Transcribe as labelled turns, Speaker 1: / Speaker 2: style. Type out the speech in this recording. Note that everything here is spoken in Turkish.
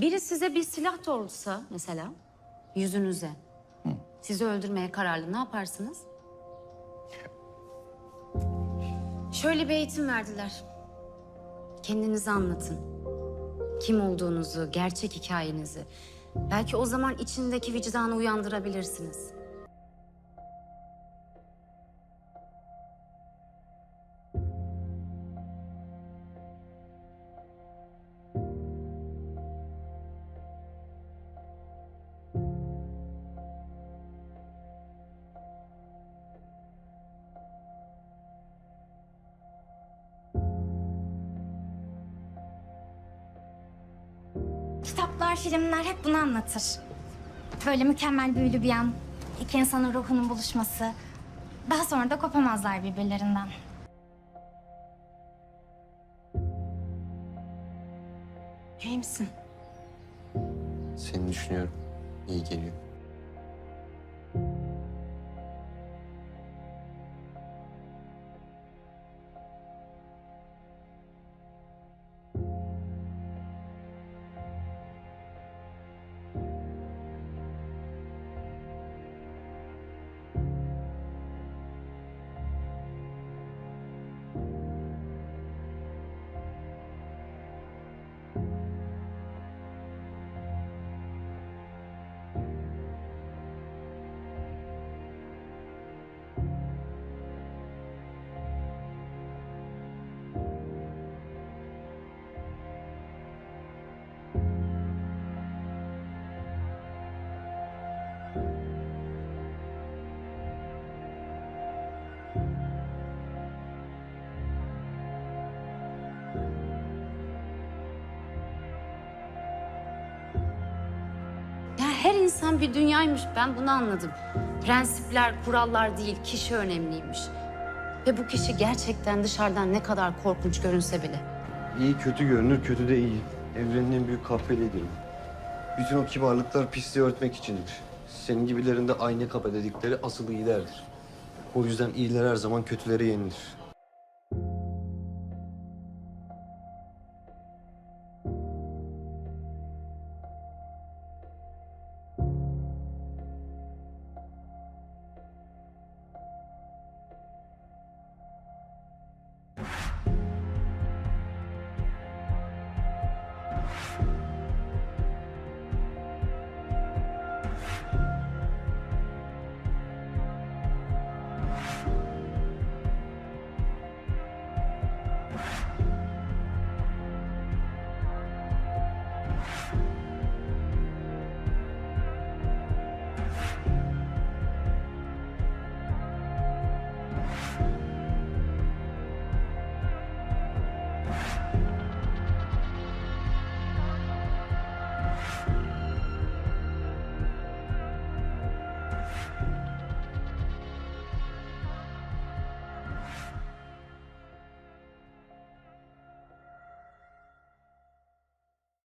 Speaker 1: Biri size bir silah doğrultsa mesela yüzünüze. Sizi öldürmeye kararlı ne yaparsınız? Şöyle bir eğitim verdiler. Kendinizi anlatın. Kim olduğunuzu, gerçek hikayenizi. Belki o zaman içindeki vicdanı uyandırabilirsiniz.
Speaker 2: Kitaplar, filmler hep bunu anlatır. Böyle mükemmel büyülü bir an, iki insanın ruhunun buluşması. Daha sonra da kopamazlar birbirlerinden.
Speaker 1: İyi misin?
Speaker 3: Seni düşünüyorum. İyi geliyor.
Speaker 1: Ya her insan bir dünyaymış. Ben bunu anladım. Prensipler, kurallar değil, kişi önemliymiş. Ve bu kişi gerçekten dışarıdan ne kadar korkunç görünse bile.
Speaker 3: İyi kötü görünür, kötü de iyi. Evrenin en büyük kahpeliğidir bu. Bütün o kibarlıklar pisliği örtmek içindir. Senin gibilerin de aynı kapı dedikleri asıl iyilerdir. O yüzden iyiler her zaman kötüleri yenilir. life.